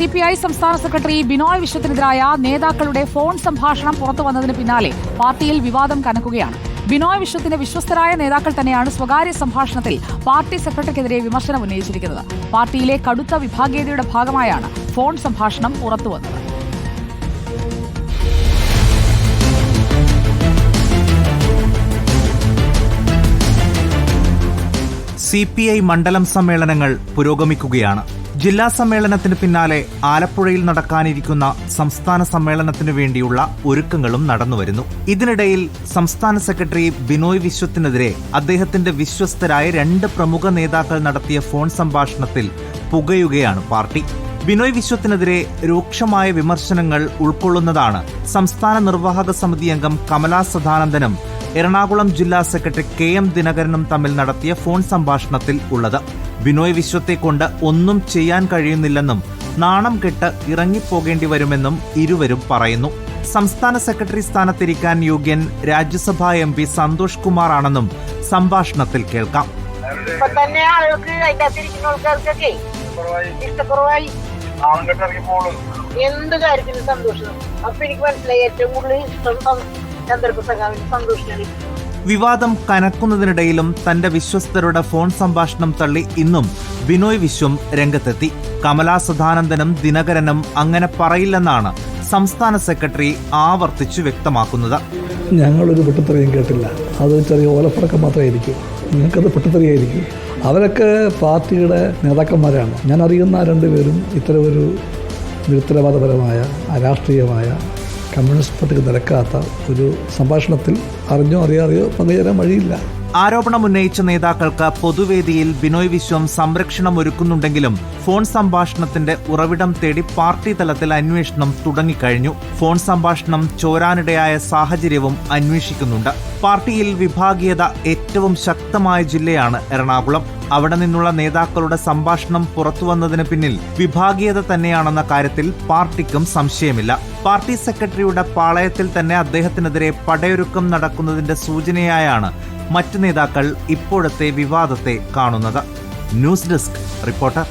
C P I സംസ്ഥാന secretary Binoy വിശ്വത്തിനെതിരായ നേതാക്കളുടെ ഫോൺ സംഭാഷണം പുറത്തു വന്നതിന് പിന്നാലെ പാർട്ടിയിൽ വിവാദം കനക്കുകയാണ്. ബിനോയ് വിശ്വത്തിന്റെ വിശ്വസ്തരായ നേതാക്കൾ തന്നെയാണ് സ്വകാര്യ സംഭാഷണത്തിൽ പാർട്ടി സെക്രട്ടറിക്കെതിരെ വിമർശനം ഉന്നയിച്ചിരിക്കുന്നത്. പാർട്ടിയിലെ കടുത്ത വിഭാഗീയതയുടെ ഭാഗമായാണ് ഫോൺ സംഭാഷണം പുറത്തുവന്നത് സി പി ഐ മണ്ഡലം സമ്മേളനങ്ങൾ പുരോഗമിക്കുകയാണ്. ജില്ലാ സമ്മേളനത്തിന് പിന്നാലെ ആലപ്പുഴയിൽ നടക്കാനിരിക്കുന്ന സംസ്ഥാന സമ്മേളനത്തിനു വേണ്ടിയുള്ള ഒരുക്കങ്ങളും നടന്നുവരുന്നു. ഇതിനിടയിൽ സംസ്ഥാന സെക്രട്ടറി ബിനോയ് വിശ്വത്തിനെതിരെ അദ്ദേഹത്തിന്റെ വിശ്വസ്തരായ രണ്ട് പ്രമുഖ നേതാക്കൾ നടത്തിയ ഫോൺ സംഭാഷണത്തിൽ പുകയുകയാണ് പാർട്ടി. ബിനോയ് വിശ്വത്തിനെതിരെ രൂക്ഷമായ വിമർശനങ്ങൾ ഉൾക്കൊള്ളുന്നതാണ് സംസ്ഥാന നിർവാഹക സമിതി അംഗം കമലാ സദാനന്ദനും എറണാകുളം ജില്ലാ സെക്രട്ടറി കെ എം ദിനകരനും തമ്മിൽ നടത്തിയ ഫോൺ സംഭാഷണത്തിൽ ഉള്ളത്. ബിനോയ് വിശ്വത്തെ കൊണ്ട് ഒന്നും ചെയ്യാൻ കഴിയുന്നില്ലെന്നും നാണം കെട്ട് ഇറങ്ങിപ്പോകേണ്ടി വരുമെന്നും ഇരുവരും പറയുന്നു. സംസ്ഥാന സെക്രട്ടറി സ്ഥാനത്തിരിക്കാൻ യോഗ്യൻ രാജ്യസഭാ എം പി സന്തോഷ് കുമാർ ആണെന്നും സംഭാഷണത്തിൽ കേൾക്കാം. ഇപ്പൊ തന്നെ ആളുകൾക്ക് അതിന്റെ അകത്തിരിക്കുന്ന ആൾക്കാർക്കൊക്കെ ഇഷ്ടക്കുറവായി. എന്ത് കാര്യത്തിനും സന്തോഷം. അപ്പൊ എനിക്ക് മനസ്സിലായി ഏറ്റവും കൂടുതൽ ഇഷ്ടം ചന്ദ്രപ്രസംഗാവിന്റെ സന്തോഷം സന്തോഷമാണ് വിവാദം കനക്കുന്നതിനിടയിലും തന്റെ വിശ്വസ്തരുടെ ഫോൺ സംഭാഷണം തള്ളി ഇന്നും ബിനോയ് വിശ്വം രംഗത്തെത്തി. കമലാ സദാനന്ദനും ദിനകരനും അങ്ങനെ പറയില്ലെന്നാണ് സംസ്ഥാന സെക്രട്ടറി ആവർത്തിച്ചു വ്യക്തമാക്കുന്നത്. ഞങ്ങളൊരു പൊട്ടിത്തെറിയും കേട്ടില്ല. അത് ചെറിയ ഓലപ്പടക്കം മാത്രമായിരിക്കും. നിങ്ങൾക്കത് പൊട്ടിത്തെറിയായിരിക്കും. അവരൊക്കെ പാർട്ടിയുടെ നേതാക്കന്മാരാണ്. ഞാൻ അറിയുന്ന രണ്ടുപേരും ഇത്തരം ഒരു നിരുത്തരവാദപരമായ അരാഷ്ട്രീയമായ കമ്മ്യൂണിസ്റ്റ് പാർട്ടിക്ക് നിരക്കാത്ത ഒരു സംഭാഷണത്തിൽ അറിഞ്ഞോ അറിയാതെയോ പങ്കുചേരാൻ വഴിയില്ല. ആരോപണം ഉന്നയിച്ച നേതാക്കൾക്ക് പൊതുവേദിയിൽ ബിനോയ് വിശ്വം സംരക്ഷണം ഒരുക്കുന്നുണ്ടെങ്കിലും ഫോൺ സംഭാഷണത്തിന്റെ ഉറവിടം തേടി പാർട്ടി തലത്തിൽ അന്വേഷണം തുടങ്ങിക്കഴിഞ്ഞു. ഫോൺ സംഭാഷണം ചോരാനിടയായ സാഹചര്യവും അന്വേഷിക്കുന്നുണ്ട്. പാർട്ടിയിൽ വിഭാഗീയത ഏറ്റവും ശക്തമായ ജില്ലയാണ് എറണാകുളം. അവിടെ നിന്നുള്ള നേതാക്കളുടെ സംഭാഷണം പുറത്തുവന്നതിന് പിന്നിൽ വിഭാഗീയത തന്നെയാണെന്ന കാര്യത്തിൽ പാർട്ടിക്കും സംശയമില്ല. പാർട്ടി സെക്രട്ടറിയുടെ പാളയത്തിൽ തന്നെ അദ്ദേഹത്തിനെതിരെ പടയൊരുക്കം നടക്കുന്നതിന്റെ സൂചനയായാണ് മറ്റു നേതാക്കൾ ഇപ്പോഴത്തെ വിവാദത്തെ കാണുന്നത്. News desk reporter.